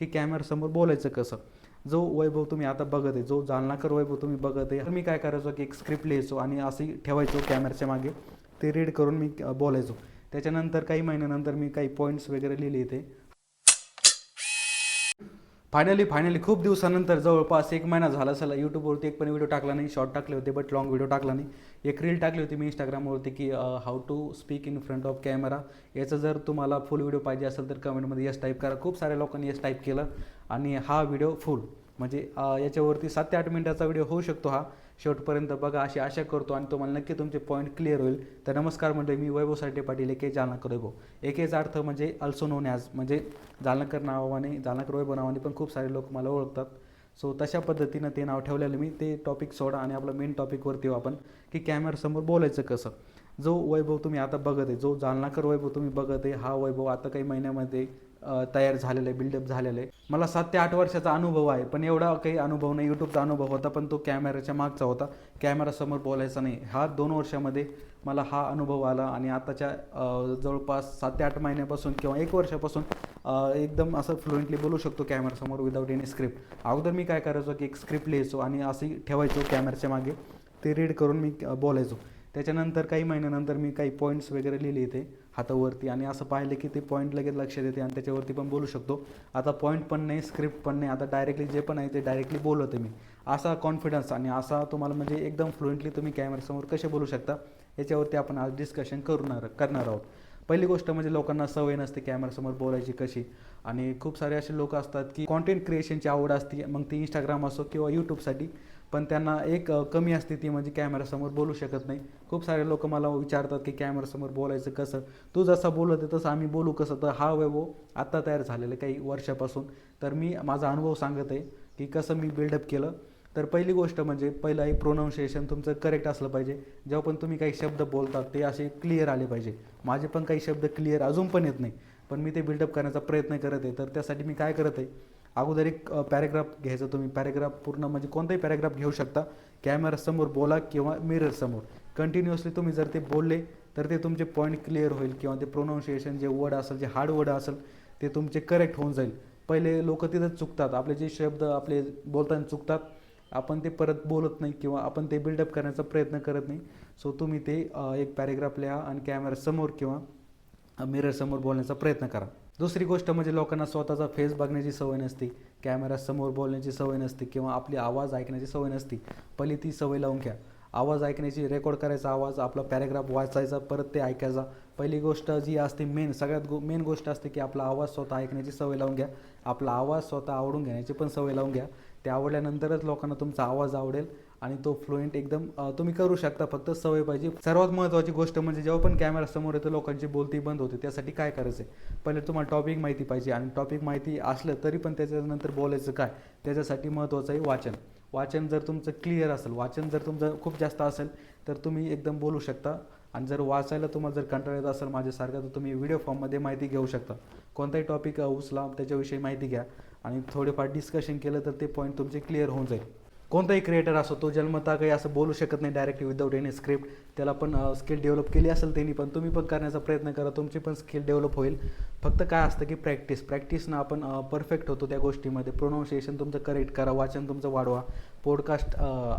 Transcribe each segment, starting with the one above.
की कॅमेरासमोर बोलायचं कसं? जो वैभव तुम्ही आता बघत आहे जो जालनाकर वैभव तुम्ही बघत आहे मी काय करायचो की एक स्क्रिप्ट लिहायचो आणि असे ठेवायचो कॅमेऱ्याच्या मागे. ते रीड करून मी बोलायचो. त्याच्यानंतर काही महिन्यानंतर मी काही पॉईंट्स वगैरे लिहिले ते फायनली फायनली खूप दिवसानंतर जवळपास एक महिना झाला असेल. यूट्यूबवरती एक पण व्हिडिओ टाकला नाही शॉर्ट टाकले होते बट लॉंग व्हिडिओ टाकला नाही. एक रील टाकली होती मी इंस्टाग्रामवरती की how to speak in front of camera याचं जर तुम्हाला फुल व्हिडिओ पाहिजे असेल तर कमेंटमध्ये यस टाईप करा. खूप साऱ्या लोकांनी यस टाईप केलं आणि हा व्हिडिओ फुल म्हणजे याच्यावरती सात ते आठ मिनिटाचा व्हिडिओ होऊ शकतो हा. शेवटपर्यंत बघा अशी आशा करतो आणि तुम्हाला नक्की तुमचे पॉईंट क्लिअर होईल. तर नमस्कार म्हणजे मी वैभव साठे पाटील एके जालनाकर वैभव. एकेचा अर्थ म्हणजे अल्सो नोन ॲज म्हणजे जालनाकर नावाने जालनाकर वैभव नावाने पण खूप सारे लोक मला ओळखतात. सो तशा पद्धतीनं ते नाव ठेवलेलं मी. ते टॉपिक सोडा आणि आपलं मेन टॉपिकवरती येऊ आपण की कॅमेरासमोर बोलायचं कसं. जो वैभव तुम्ही आता बघत आहे जो जालनाकर वैभव तुम्ही बघत आहे हा वैभव आता काही महिन्यामध्ये तयार झालेलं आहे बिल्डअप झालेलं आहे. मला सात ते आठ वर्षाचा अनुभव आहे पण एवढा काही अनुभव नाही. यूट्यूबचा अनुभव होता पण तो कॅमेऱ्याच्या मागचा होता. कॅमेरासमोर बोलायचा नाही. हा दोन वर्षामध्ये मला हा अनुभव आला आणि आताच्या जवळपास सात ते आठ महिन्यापासून किंवा एक वर्षापासून एकदम असं फ्लुएंटली बोलू शकतो कॅमेरासमोर विदाऊट एनी स्क्रिप्ट अगोदर मी काय करायचो की एक स्क्रिप्ट लिहायचो आणि अशी ठेवायचो कॅमेऱ्याच्या मागे. ते रीड करून मी बोलायचो. त्याच्यानंतर काही महिन्यानंतर मी काही पॉईंट्स वगैरे लिहिले इथे हातावरती. आणि असं पाहिलं की ते पॉईंट लगेच लक्षात येते आणि त्याच्यावरती पण बोलू शकतो. आता पॉईंट पण नाही स्क्रिप्ट पण नाही. आता डायरेक्टली जे पण आहे ते डायरेक्टली बोलवते मी. असा कॉन्फिडन्स आणि असा तुम्हाला म्हणजे एकदम फ्लुएंटली तुम्ही कॅमेऱ्यासमोर कसे बोलू शकता याच्यावरती आपण आज डिस्कशन करणार करणार आहोत. पहिली गोष्ट म्हणजे लोकांना सवय नसते कॅमेरासमोर बोलायची कशी. आणि खूप सारे असे लोक असतात की कॉन्टेंट क्रिएशनची आवड असते मग ती इंस्टाग्राम असो किंवा यूट्यूबसाठी पण त्यांना एक कमी असते ती म्हणजे कॅमेरासमोर बोलू शकत नाही. खूप सारे लोक मला विचारतात की कॅमेरासमोर बोलायचं कसं? तू जसं बोलत आहे तसं आम्ही बोलू कसं? तर हा वैभव आत्ता तयार झालेलं आहे काही वर्षापासून. तर मी माझा अनुभव सांगत आहे की कसं मी बिल्डअप केलं. तर पहिली गोष्ट म्हणजे पहिलं आहे प्रोनाऊन्सिएशन तुमचं करेक्ट असलं पाहिजे. जेव्हा पण तुम्ही काही शब्द बोलतात ते असे क्लिअर आले पाहिजे. माझे पण काही शब्द क्लिअर अजून पण येत नाही. पण मी ते बिल्डअप करण्याचा प्रयत्न करत आहे. तर त्यासाठी मी काय करत आहे? अगोदर एक पॅरेग्राफ घ्यायचा तुम्ही. पॅरेग्राफ पूर्ण म्हणजे कोणताही पॅरेग्राफ घेऊ शकता. कॅमेरासमोर बोला किंवा मिररसमोर कंटिन्युअसली तुम्ही जर ते बोलले तर ते तुमचे पॉईंट क्लिअर होईल किंवा ते प्रोनाऊन्सिएशन जे वर्ड असेल जे हार्ड वर्ड असेल ते तुमचे करेक्ट होऊन जाईल. पहिले लोक तिथंच चुकतात. आपले जे शब्द आपले बोलताना चुकतात आपण ते परत बोलत नाही किंवा आपण ते बिल्डअप करण्याचा प्रयत्न करत नाही. सो तुम्ही ते एक पॅरेग्राफ लिहा आणि कॅमेरासमोर किंवा मिररसमोर बोलण्याचा प्रयत्न करा. दुसरी गोष्ट म्हणजे लोकांना स्वतःचा फेस बघण्याची सवय नसते कॅमेरासमोर बोलण्याची सवय नसते किंवा आपली आवाज ऐकण्याची सवय नसते. पहिली ती सवय लावून घ्या. आवाज ऐकण्याची रेकॉर्ड करायचा आवाज आपला पॅरेग्राफ वाचायचा परत ते ऐकायचा. पहिली गोष्ट जी असते मेन सगळ्यात गो मेन गोष्ट असते की आपला आवाज स्वतः ऐकण्याची सवय लावून घ्या. आपला आवाज स्वतः आवडून घेण्याची पण सवय लावून घ्या. ते आवडल्यानंतरच लोकांना तुमचा आवाज आवडेल आणि तो फ्लुएंट एकदम तुम्ही करू शकता. फक्त सवय पाहिजे. सर्वात महत्त्वाची गोष्ट म्हणजे जेव्हा पण कॅमेरा समोर येतो लोकांची बोलती बंद होते. त्यासाठी काय करायचं आहे पहिले तुम्हाला टॉपिक माहिती पाहिजे आणि टॉपिक माहिती असलं तरी पण त्याच्यानंतर बोलायचं काय? त्याच्यासाठी महत्त्वाचं आहे वाचन. वाचन जर तुमचं क्लिअर असेल वाचन जर तुमचं खूप जास्त असेल तर तुम्ही एकदम बोलू शकता. आणि जर वाचायला तुम्हाला जर कंटाळ येत असेल माझ्यासारखं तर तुम्ही व्हिडिओ फॉर्ममध्ये माहिती घेऊ शकता. कोणताही टॉपिक उचला त्याच्याविषयी माहिती घ्या. आणि थोडेफार डिस्कशन केलं तर ते पॉईंट तुमचे क्लिअर होऊन जाईल. कोणताही क्रिएटर असो तो जन्मता काही असं बोलू शकत नाही डायरेक्ट विदाऊट एनी स्क्रिप्ट त्याला पण स्किल डेव्हलप केली असेल त्यांनी पण तुम्ही पण करण्याचा प्रयत्न करा तुमची पण स्किल डेव्हलप होईल. फक्त काय असतं की प्रॅक्टिस प्रॅक्टिसनं आपण परफेक्ट होतो त्या गोष्टीमध्ये. प्रोनाऊन्सिएशन तुमचं करेक्ट करा वाचन तुमचं वाढवा. पॉडकास्ट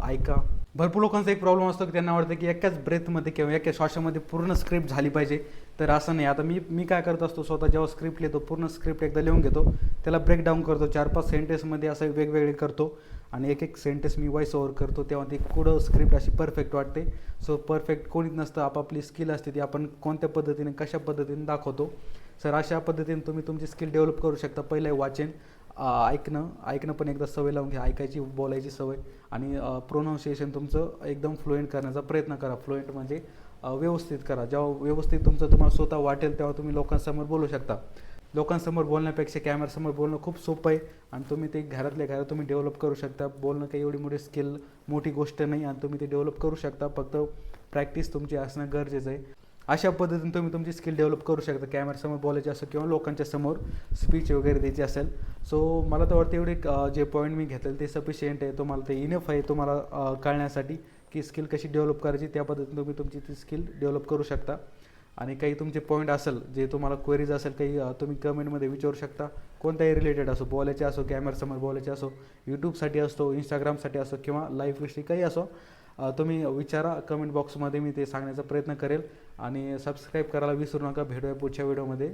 ऐका. भरपूर लोकांचा एक प्रॉब्लेम असतो की त्यांना वाटतं की एकाच ब्रेथमध्ये किंवा एका श्वासामध्ये पूर्ण स्क्रिप्ट झाली पाहिजे. तर असं नाही. आता मी मी काय करत असतो स्वतः जेव्हा स्क्रिप्ट लिहितो पूर्ण स्क्रिप्ट एकदा लिहून घेतो त्याला ब्रेकडाऊन करतो चार पाच सेंटेन्समध्ये असं वेगवेगळे करतो आणि एक एक सेंटेन्स मी वॉइस ओव्हर करतो तेव्हा ती कुठं स्क्रिप्ट अशी परफेक्ट वाटते. सो परफेक्ट कोणीच नसतं आपापली स्किल असते ती आपण कोणत्या पद्धतीने कशा पद्धतीने दाखवतो. सर अशा पद्धतीने तुम्ही तुमची स्किल डेव्हलप करू शकता. पहिलं वाचन ऐकणं ऐकणं पण एकदा सवय लावून घ्या ऐकायची बोलायची सवय. आणि प्रोनाऊन्सिएशन तुमचं एकदम फ्लुएंट करण्याचा प्रयत्न करा. फ्लुएंट म्हणजे व्यवस्थित करा. जेव्हा व्यवस्थित तुमचं तुम्हाला स्वतः वाटेल तेव्हा तुम्ही लोकांसमोर बोलू शकता. लोकांसमोर बोलण्यापेक्षा कॅमेरासमोर बोलणं खूप सोपं आहे आणि तुम्ही ते घरातल्या घरात तुम्ही डेव्हलप करू शकता. बोलणं काही एवढी मोठी स्किल मोठी गोष्ट नाही आणि तुम्ही ते डेव्हलप करू शकता. फक्त प्रॅक्टिस तुमची असणं गरजेचं आहे. अशा पद्धतीने तुम्ही तुमची स्किल डेव्हलप करू शकता. कॅमेरासमोर बोलायची असं किंवा लोकांच्या समोर स्पीच वगैरे द्यायची असेल. सो मला तर वाटतं एवढे जे पॉईंट मी घेतलेले ते सफिशियंट आहे. तुम्हाला ते इनफ आहे तुम्हाला कळण्यासाठी. की स्किल कशी डेव्हलप करायची त्या पद्धतीने तुम्ही तुमची ती स्किल डेव्हलप करू शकता. आणि काही तुमचे पॉईंट असेल जे तुम्हाला क्वेरीज असेल काही तुम्ही कमेंटमध्ये विचारू शकता. कोणत्याही रिलेटेड असो बोलायचे असो कॅमेरासमोर बोलायचे असो यूट्यूबसाठी असतो इंस्टाग्रामसाठी असो किंवा लाईफविषयी काही असो तुम्ही विचारा. कमेंट बॉक्समध्ये मी ते सांगण्याचा प्रयत्न करेल. आणि सबस्क्राईब करायला विसरू नका. भेटूया पुढच्या व्हिडिओमध्ये